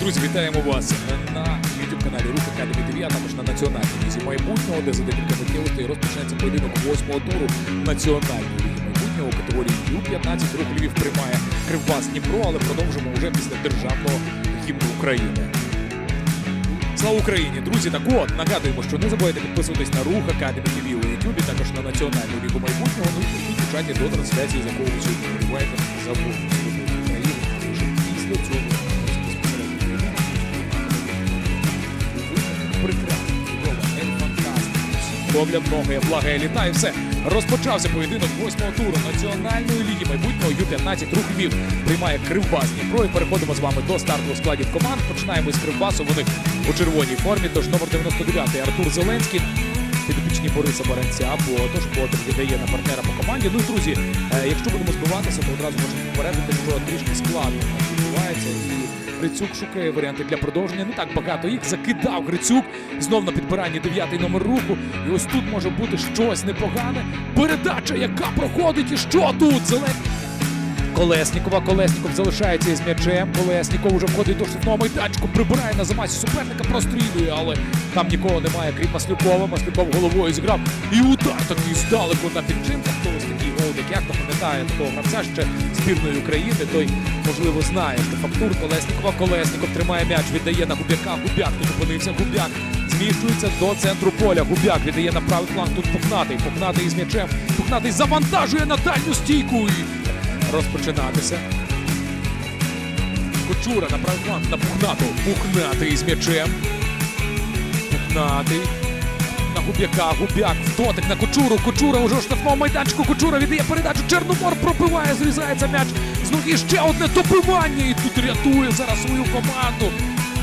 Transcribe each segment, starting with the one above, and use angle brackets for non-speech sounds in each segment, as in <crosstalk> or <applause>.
Друзі, вітаємо вас на youtube каналі Рух Академі ТВ, а також на національній лізі майбутнього, де за декілька миттєвостей розпочнеться поєдинок восьмого туру національної ліги майбутнього у категорії Ю-15. Рух Львів приймає Кривбас Дніпро, але продовжимо вже після державного гімну України. Слава Україні! Друзі, так от нагадуємо, що не забувайте підписуватись на Рух Академі ТВ у Ютубі, також на національну лігу майбутнього. Ну і у чаті до трансляції, з якого ви сьогодні вболіваєте за волю України. Після цього Погляд ноги, блага і літа і все. Розпочався поєдинок восьмого туру національної ліги майбутнього Ю-15 рух приймає Кривбас Дніпро і переходимо з вами до стартових складів команд. Починаємо з Кривбасу. Вони у червоній формі. Тож номер 99 Артур Зеленський. Підопічні Бориса Баранця, бо тож Ботер віддає на партнера по команді. Ну і друзі, е, якщо будемо збиватися, то одразу можемо попередити, що трішки складно Грицюк шукає варіанти для продовження. Не так багато їх закидав Грицюк. Знов на підбиранні дев'ятий номер руху. І ось тут може бути щось непогане. Передача, яка проходить, і що тут? Зеленський. Колеснікова. Колесніков залишається із м'ячем. Колесніков вже входить до штрафного майданчику, прибирає на замасі суперника, прострілює, але там нікого немає, крім Маслюкова. Маслюков головою зіграв. І удар такий здалеку на підчинках. То ось такий голдик, як хто пам'ятає такого гравця ще збірної України, той можливо знає, що фактур Колеснікова. Колесніков тримає м'яч, віддає на Губяка. Губяк тут опинився. Губяк зміщується до центру поля. Губяк віддає на правий фланг. Тут Пухнатий. Пухнатий із м'ячем. Пухнатий завантажує на дальню стійку. І розпочинатися. Кочура на правий фланг на Пухнатого. Пухнатий з м'ячем. Пухнатий. Губ'яка. Губ'як дотик на Кочуру. Кочура уже штрафному майданчику. Кочура віддає передачу. Чорномор пробиває, зрізається м'яч. З ноги ще одне добивання. І тут рятує зараз свою команду.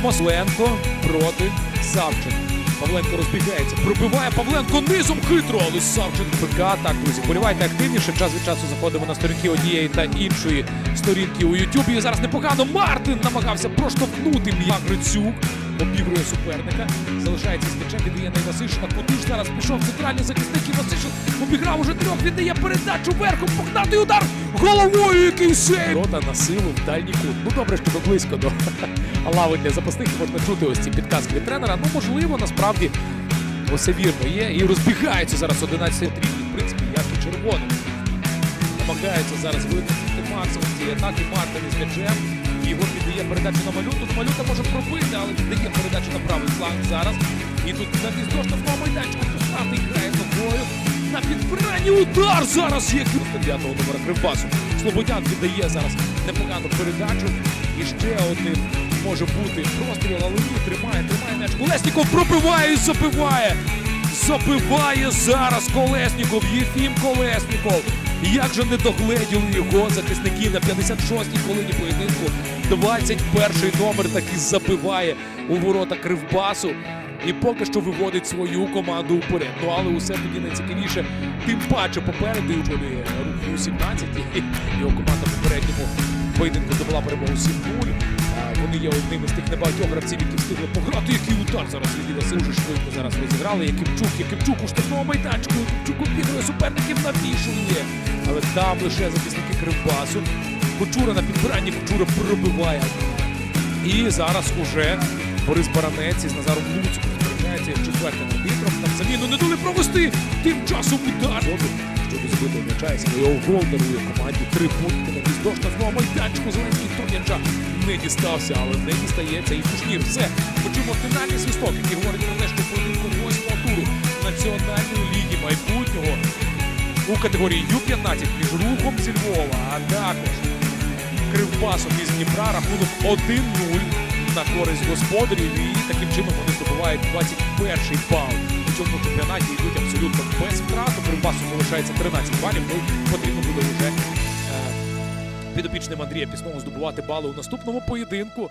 Мосленко проти Савченка. Павленко розбігається, пробиває Павленко низом хитро, але Савченко ПК. Так, друзі, полівайте активніше. Час від часу заходимо на сторінки однієї та іншої сторінки у Ютубі. І зараз непогано Мартин намагався проштовхнути м'я Грицюк. Обігрує суперника, залишається з м'ячем, віддає на Івасишина. Куди зараз пішов центральний захисник Івасишин. Обіграв уже трьох, віддає передачу верхом, погнатий удар головою, який сейв. Рота на силу в дальній кут. Ну добре, що ви близько до <laughs> лави для запасних можна чути ось ці підказки від тренера. Ну можливо, насправді усе вірно є. І розбігаються зараз 11 трійні. В принципі, як і червоним. Намагаються зараз витратити максимум цієї атаки. Мартин із м'ячем. Ігор віддає передачу на малюту. Ну, малюта може пробити, але віддає передачу на правий фланг зараз. І тут гніздо штрафного майданчика Пустатий грає ногою. На підбиранні удар зараз є 9-го номера Кривбасу. Слободян віддає зараз непогану передачу. І ще один може бути простріл, але ні, тримає, тримає м'яч. Колесніков пробиває і забиває. Забиває зараз Колесніков, Єфім Колесніков. Як же не догледіли його захисники на 56-й хвилині поєдинку. 21-й номер таки забиває у ворота Кривбасу. І поки що виводить свою команду вперед. Ну але усе тоді найцікавіше. Тим паче попереду рух у 17 і його команда в попередньому поєдинку здобула перемогу 7-0. Вони є одним із тих небагатьох гравців, які встигли пограти. Який удар зараз від Василь дуже швидко зараз розіграли. Якимчук, Якимчук у штрафному майданчику. Якимчук обігрує суперників навішує. Але там лише захисники Кривбасу. Кочура на підбиранні Кочура пробиває. І зараз уже Борис Баранець із Назаром Луцьким справляється четвертим арбітром. Там заміну не дали провести. Тим часом удар. Щодо збитого м'яча свого гол дарує команді три пункти на гніздо штрафного майданчику. Зеленський до м'яча не дістався, але не дістається і Кушнір. Все. Почуємо фінальний свисток, який говорить про те, що поєдинку восьмого туру Національної ліги майбутнього у категорії Ю-15 між рухом зі Львова, а також Кривбасом із Дніпра рахунок 1-0 на користь господарів і таким чином вони здобувають 21-й бал. У цьому чемпіонаті йдуть абсолютно без втрат. У Кривбасу залишається 13 балів. Ну потрібно буде вже е, підопічним Андрія Пісного здобувати бали у наступному поєдинку.